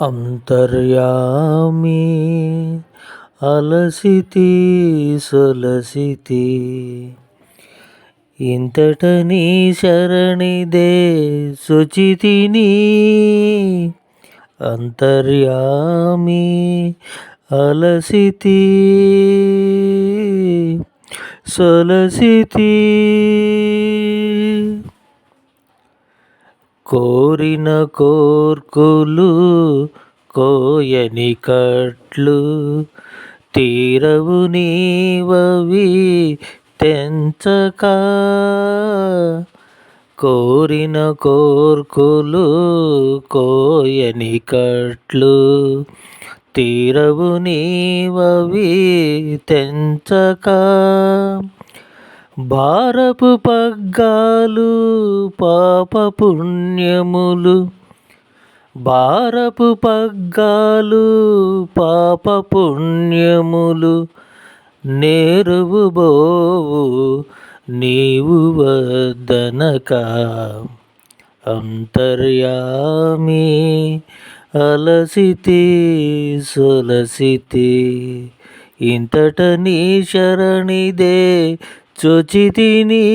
అంతర్యామి అలసితి సొలసితి. ఇంతట నీ శరణిదే శుచితిని అంతర్యామి అలసితి సొలసితి. కోరిన కోర్కులు కోయని కట్లు తీరవు నీవవి తెంచక. కోరిన కోర్కులు కోయని కట్లు తీరవు నీవవి తెంచక. భారపు పగ్గాలు పాప పుణ్యములు. భారపు పగ్గాలు పాప పుణ్యములు. నేరువు బోవు నీవు వదనక. అంతర్యామి అలసితి సొలసితి. ఇంతట నీ శరణిదే చూచితిని